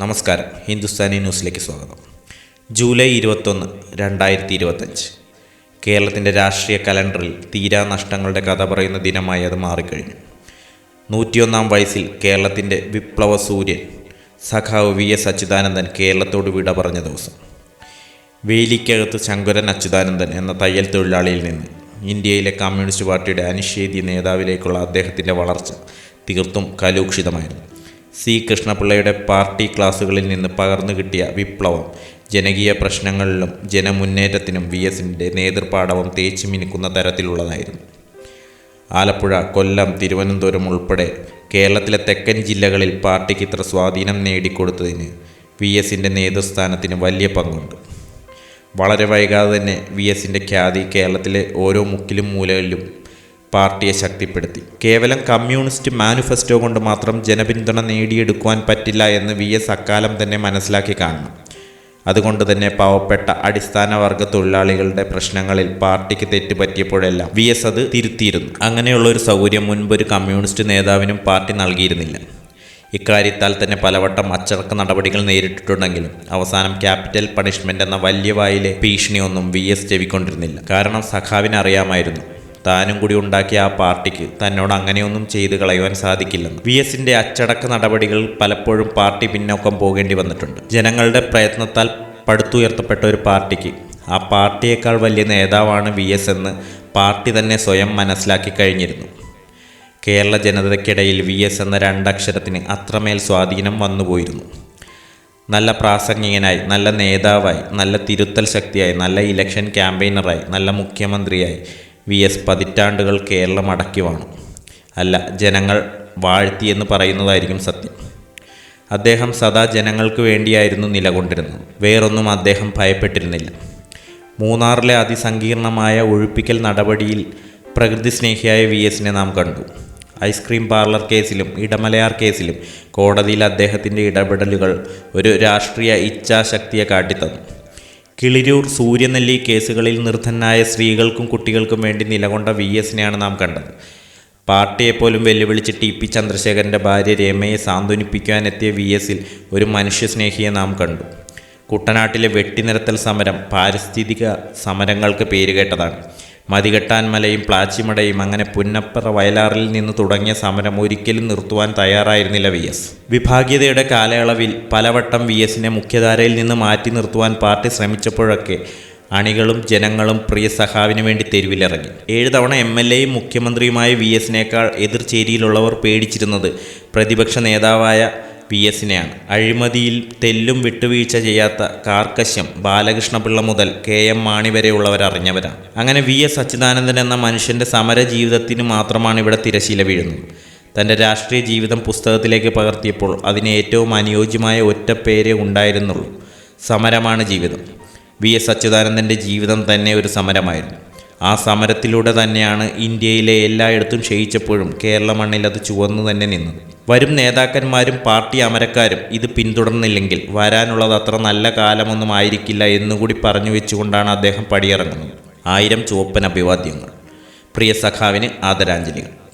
നമസ്കാരം. ഹിന്ദുസ്ഥാനി ന്യൂസിലേക്ക് സ്വാഗതം. ജൂലൈ ഇരുപത്തൊന്ന് രണ്ടായിരത്തി ഇരുപത്തഞ്ച് കേരളത്തിന്റെ രാഷ്ട്രീയ കലണ്ടറിൽ തീരാ നഷ്ടങ്ങളുടെ കഥ പറയുന്ന ദിനമായി അത് മാറിക്കഴിഞ്ഞു. നൂറ്റിയൊന്നാം വയസ്സിൽ കേരളത്തിന്റെ വിപ്ലവ സൂര്യൻ സഖാവ് വി എസ് അച്യുതാനന്ദൻ കേരളത്തോട് വിട പറഞ്ഞ ദിവസം. വേലിക്കകത്ത് ശങ്കരൻ അച്യുതാനന്ദൻ എന്ന തയ്യൽ തൊഴിലാളിയിൽ നിന്ന് ഇന്ത്യയിലെ കമ്മ്യൂണിസ്റ്റ് പാർട്ടിയുടെ അനിഷേധി നേതാവിലേക്കുള്ള അദ്ദേഹത്തിന്റെ വളർച്ച തീർത്തും കലൂഷിതമായിരുന്നു. സി. കൃഷ്ണപിള്ളയുടെ പാർട്ടി ക്ലാസുകളിൽ നിന്ന് പകർന്നു കിട്ടിയ വിപ്ലവം ജനകീയ പ്രശ്നങ്ങളിലും ജനമുന്നേറ്റത്തിനും വി. എസിന്റെ നേതൃപാടവം തേച്ചു മിനുക്കുന്ന തരത്തിലുള്ളതായിരുന്നു. ആലപ്പുഴ കൊല്ലം തിരുവനന്തപുരം ഉൾപ്പെടെ കേരളത്തിലെ തെക്കൻ ജില്ലകളിൽ പാർട്ടിക്ക് ഇത്ര സ്വാധീനം നേടിക്കൊടുത്തതിന് വി. എസിന്റെ നേതൃസ്ഥാനത്തിന് വലിയ പങ്കുണ്ട്. വളരെ വൈകാതെ തന്നെ വി. എസിന്റെ ഖ്യാതി കേരളത്തിലെ ഓരോ മുക്കിലും മൂലകളിലും പാർട്ടിയെ ശക്തിപ്പെടുത്തി. കേവലം കമ്മ്യൂണിസ്റ്റ് മാനിഫെസ്റ്റോ കൊണ്ട് മാത്രം ജനപിന്തുണ നേടിയെടുക്കുവാൻ പറ്റില്ല എന്ന് വി എസ് അക്കാലം തന്നെ മനസ്സിലാക്കി കാണണം. അതുകൊണ്ട് തന്നെ പാവപ്പെട്ട അടിസ്ഥാന വർഗ തൊഴിലാളികളുടെ പ്രശ്നങ്ങളിൽ പാർട്ടിക്ക് തെറ്റുപറ്റിയപ്പോഴെല്ലാം വി എസ് അത് തിരുത്തിയിരുന്നു. അങ്ങനെയുള്ള ഒരു സൗകര്യം മുൻപ് ഒരു കമ്മ്യൂണിസ്റ്റ് നേതാവിനും പാർട്ടി നൽകിയിരുന്നില്ല. ഇക്കാര്യത്താൽ തന്നെ പലവട്ടം അച്ചടക്ക നടപടികൾ നേരിട്ടിട്ടുണ്ടെങ്കിലും അവസാനം ക്യാപിറ്റൽ പണിഷ്മെന്റ് എന്ന വലിയ വായിലെ ഭീഷണിയൊന്നും വി എസ് ചെവിക്കൊണ്ടിരുന്നില്ല. കാരണം സഖാവിന് അറിയാമായിരുന്നു. താനും കൂടി ഉണ്ടാക്കിയ ആ പാർട്ടിക്ക് തന്നോട് അങ്ങനെയൊന്നും ചെയ്തു കളയുവാൻ സാധിക്കില്ലെന്ന്. വി എസിന്റെ അച്ചടക്ക നടപടികൾ പലപ്പോഴും പാർട്ടി പിന്നോക്കം പോകേണ്ടി വന്നിട്ടുണ്ട്. ജനങ്ങളുടെ പ്രയത്നത്താൽ പടുത്തുയർത്തപ്പെട്ട ഒരു പാർട്ടിക്ക് ആ പാർട്ടിയേക്കാൾ വലിയ നേതാവാണ് വി എസ് എന്ന് പാർട്ടി തന്നെ സ്വയം മനസ്സിലാക്കി കഴിഞ്ഞിരുന്നു. കേരള ജനതയ്ക്കിടയിൽ വി എസ് എന്ന രണ്ടക്ഷരത്തിന് അത്രമേൽ സ്വാധീനം വന്നുപോയിരുന്നു. നല്ല പ്രാസംഗികനായി നല്ല നേതാവായി നല്ല തിരുത്തൽ ശക്തിയായി നല്ല ഇലക്ഷൻ ക്യാമ്പയിനറായി നല്ല മുഖ്യമന്ത്രിയായി വി എസ് പതിറ്റാണ്ടുകൾ കേരളം അടക്കി വാണു അല്ല ജനങ്ങൾ വാഴ്ത്തിയെന്ന് പറയുന്നതായിരിക്കും സത്യം. അദ്ദേഹം സദാ ജനങ്ങൾക്ക് വേണ്ടിയായിരുന്നു നിലകൊണ്ടിരുന്നത്. വേറൊന്നും അദ്ദേഹം ഭയപ്പെട്ടിരുന്നില്ല. മൂന്നാറിലെ അതിസങ്കീർണമായ ഒഴിപ്പിക്കൽ നടപടിയിൽ പ്രകൃതി സ്നേഹിയായ വി എസിനെ നാം കണ്ടു. ഐസ്ക്രീം പാർലർ കേസിലും ഇടമലയാർ കേസിലും കോടതിയിൽ അദ്ദേഹത്തിന്റെ ഇടപെടലുകൾ ഒരു രാഷ്ട്രീയ ഇച്ഛാശക്തിയെ കാട്ടിത്തന്നു. കിളിരൂർ സൂര്യനെല്ലി കേസുകളിൽ നിർദ്ധനായ സ്ത്രീകൾക്കും കുട്ടികൾക്കും വേണ്ടി നിലകൊണ്ട വി എസിനെയാണ് നാം കണ്ടത്. പാർട്ടിയെപ്പോലും വെല്ലുവിളിച്ച് ടി പി ചന്ദ്രശേഖരന്റെ ഭാര്യ രമയെ സാന്ത്വനിപ്പിക്കാനെത്തിയ വി എസിൽ ഒരു മനുഷ്യസ്നേഹിയെ നാം കണ്ടു. കുട്ടനാട്ടിലെ വെട്ടിനിരത്തൽ സമരം പാരിസ്ഥിതിക സമരങ്ങൾക്ക് പേരുകേട്ടതാണ്. മതികെട്ടാൻ മലയും പ്ലാച്ചിമടയും അങ്ങനെ പുന്നപ്പറ വയലാറിൽ നിന്ന് തുടങ്ങിയ സമരം ഒരിക്കലും നിർത്തുവാൻ തയ്യാറായിരുന്നില്ല വി എസ്. വിഭാഗീയതയുടെ കാലയളവിൽ പലവട്ടം വി എസിനെ മുഖ്യധാരയിൽ നിന്ന് മാറ്റി നിർത്തുവാൻ പാർട്ടി ശ്രമിച്ചപ്പോഴൊക്കെ അണികളും ജനങ്ങളും പ്രിയ സഖാവിന് വേണ്ടി തെരുവിലിറങ്ങി. ഏഴ് തവണ എം എൽ എയും മുഖ്യമന്ത്രിയുമായ വി എസിനേക്കാൾ എതിർചേരിയിലുള്ളവർ പേടിച്ചിരുന്നത് പ്രതിപക്ഷ നേതാവായ വി എസിനെയാണ് അഴിമതിയിൽ തെല്ലും വിട്ടുവീഴ്ച ചെയ്യാത്ത കാർക്കശ്യം ബാലകൃഷ്ണപിള്ള മുതൽ കെ എം മാണി വരെയുള്ളവർ അറിഞ്ഞവരാണ്. അങ്ങനെ വി എസ് അച്യുതാനന്ദൻ എന്ന മനുഷ്യന്റെ സമര ജീവിതത്തിന് മാത്രമാണ് ഇവിടെ തിരശീല വീഴുന്നത്. തന്റെ രാഷ്ട്രീയ ജീവിതം പുസ്തകത്തിലേക്ക് പകർത്തിയപ്പോൾ അതിന് ഏറ്റവും അനുയോജ്യമായ ഒറ്റ പേരേ ഉണ്ടായിരുന്നുള്ളൂ. സമരമാണ് ജീവിതം. വി എസ് അച്യുതാനന്ദന്റെ ജീവിതം തന്നെ ഒരു സമരമായിരുന്നു. ആ സമരത്തിലൂടെ തന്നെയാണ് ഇന്ത്യയിലെ എല്ലായിടത്തും ക്ഷയിച്ചപ്പോഴും കേരള മണ്ണിൽ അത് ചുവന്നു തന്നെ നിന്നത്. വരും നേതാക്കന്മാരും പാർട്ടി അമരക്കാരും ഇത് പിന്തുടർന്നില്ലെങ്കിൽ വരാനുള്ളത് അത്ര നല്ല കാലമൊന്നും ആയിരിക്കില്ല എന്നുകൂടി പറഞ്ഞു വെച്ചുകൊണ്ടാണ് അദ്ദേഹം പടിയിറങ്ങുന്നത്. ആയിരം ചുവപ്പൻ അഭിവാദ്യങ്ങൾ. പ്രിയ സഖാവിന് ആദരാഞ്ജലികൾ.